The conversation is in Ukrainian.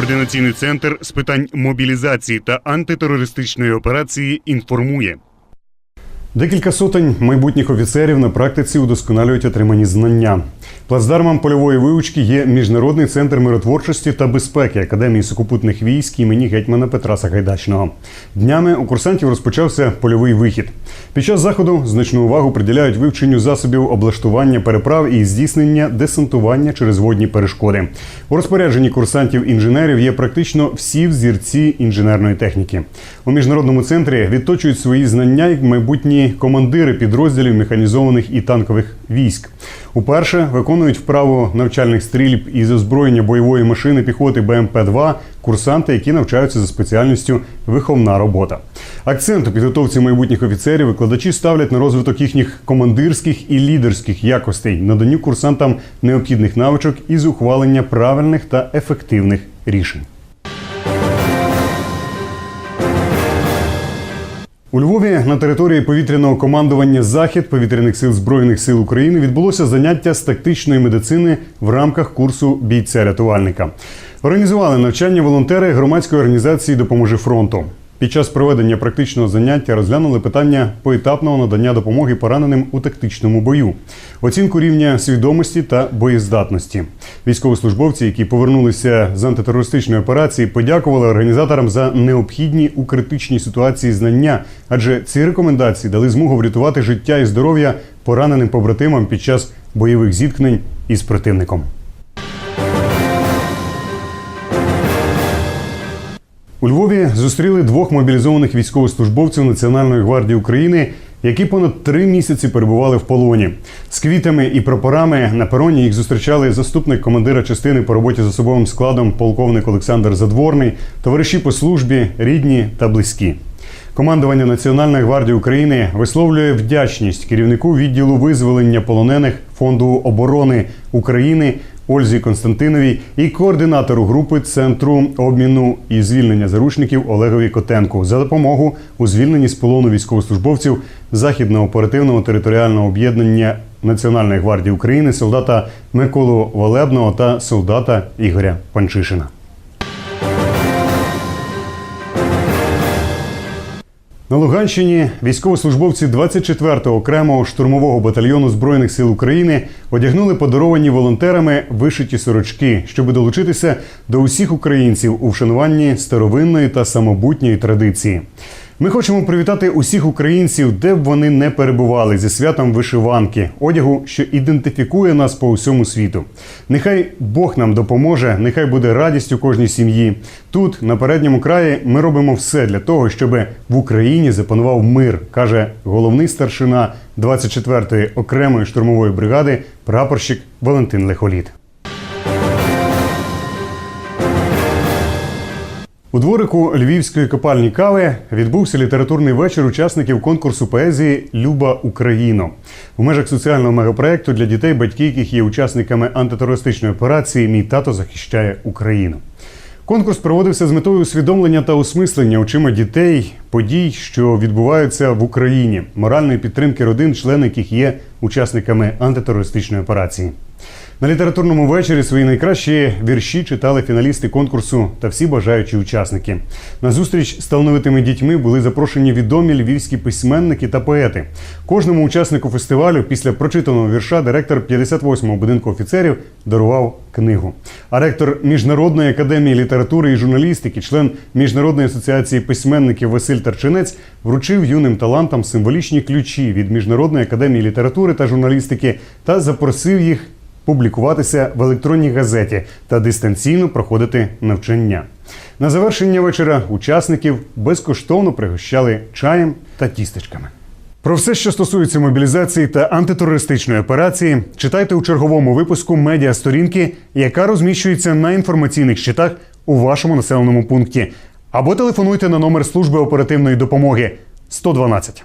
Координаційний центр з питань мобілізації та антитерористичної операції інформує. Декілька сотень майбутніх офіцерів на практиці удосконалюють отримані знання. Плацдармом польової вивчки є міжнародний центр миротворчості та безпеки Академії сухопутних військ імені гетьмана Петра Сагайдачного. Днями у курсантів розпочався польовий вихід. Під час заходу значну увагу приділяють вивченню засобів облаштування переправ і здійснення десантування через водні перешкоди. У розпорядженні курсантів-інженерів є практично всі взірці інженерної техніки. У міжнародному центрі відточують свої знання як майбутні командири підрозділів механізованих і танкових військ. Уперше виконують вправу навчальних стрільб із озброєння бойової машини піхоти БМП-2 курсанти, які навчаються за спеціальністю виховна робота. Акцент у підготовці майбутніх офіцерів викладачі ставлять на розвиток їхніх командирських і лідерських якостей, наданню курсантам необхідних навичок із ухвалення правильних та ефективних рішень. У Львові на території повітряного командування Захід повітряних сил збройних сил України відбулося заняття з тактичної медицини в рамках курсу бійця-рятувальника. Організували навчання волонтери громадської організації Допоможи фронту. Під час проведення практичного заняття розглянули питання поетапного надання допомоги пораненим у тактичному бою, оцінку рівня свідомості та боєздатності. Військовослужбовці, які повернулися з антитерористичної операції, подякували організаторам за необхідні у критичній ситуації знання, адже ці рекомендації дали змогу врятувати життя і здоров'я пораненим побратимам під час бойових зіткнень із противником. У Львові зустріли двох мобілізованих військовослужбовців Національної гвардії України, які понад три місяці перебували в полоні. З квітами і прапорами на пероні їх зустрічали заступник командира частини по роботі з особовим складом полковник Олександр Задворний, товариші по службі, рідні та близькі. Командування Національної гвардії України висловлює вдячність керівнику відділу визволення полонених фонду оборони України Ользі Константиновій і координатору групи центру обміну і звільнення заручників Олегові Котенку за допомогу у звільненні з полону військовослужбовців західного оперативного територіального об'єднання Національної гвардії України солдата Миколу Волебного та солдата Ігоря Панчишина. На Луганщині військовослужбовці 24-го окремого штурмового батальйону збройних сил України одягнули подаровані волонтерами вишиті сорочки, щоб долучитися до усіх українців у вшануванні старовинної та самобутньої традиції. Ми хочемо привітати усіх українців, де б вони не перебували зі святом вишиванки, одягу, що ідентифікує нас по усьому світу. Нехай Бог нам допоможе, нехай буде радість у кожній сім'ї. Тут, на передньому краї, ми робимо все для того, щоб в Україні запанував мир, каже головний старшина 24-ї окремої штурмової бригади, прапорщик Валентин Лехоліт. У дворику львівської копальні кави відбувся літературний вечір учасників конкурсу поезії Люба Україно в межах соціального мегапроекту для дітей, батьки яких є учасниками антитерористичної операції Мій тато захищає Україну. Конкурс проводився з метою усвідомлення та осмислення очима дітей подій, що відбуваються в Україні, моральної підтримки родин, члени яких є учасниками антитерористичної операції. На літературному вечорі свої найкращі вірші читали фіналісти конкурсу та всі бажаючі учасники. На зустріч з талановитими дітьми були запрошені відомі львівські письменники та поети. Кожному учаснику фестивалю після прочитаного вірша директор 58-го будинку офіцерів дарував книгу. А ректор Міжнародної академії літератури і журналістики, член Міжнародної асоціації письменників Василь Тарчинець, вручив юним талантам символічні ключі від Міжнародної академії літератури та журналістики та запросив їх публікуватися в електронній газеті та дистанційно проходити навчання. На завершення вечора учасників безкоштовно пригощали чаєм та тістечками. Про все, що стосується мобілізації та антитерористичної операції, читайте у черговому випуску медіа сторінки, яка розміщується на інформаційних щитах у вашому населеному пункті, або телефонуйте на номер служби оперативної допомоги 112.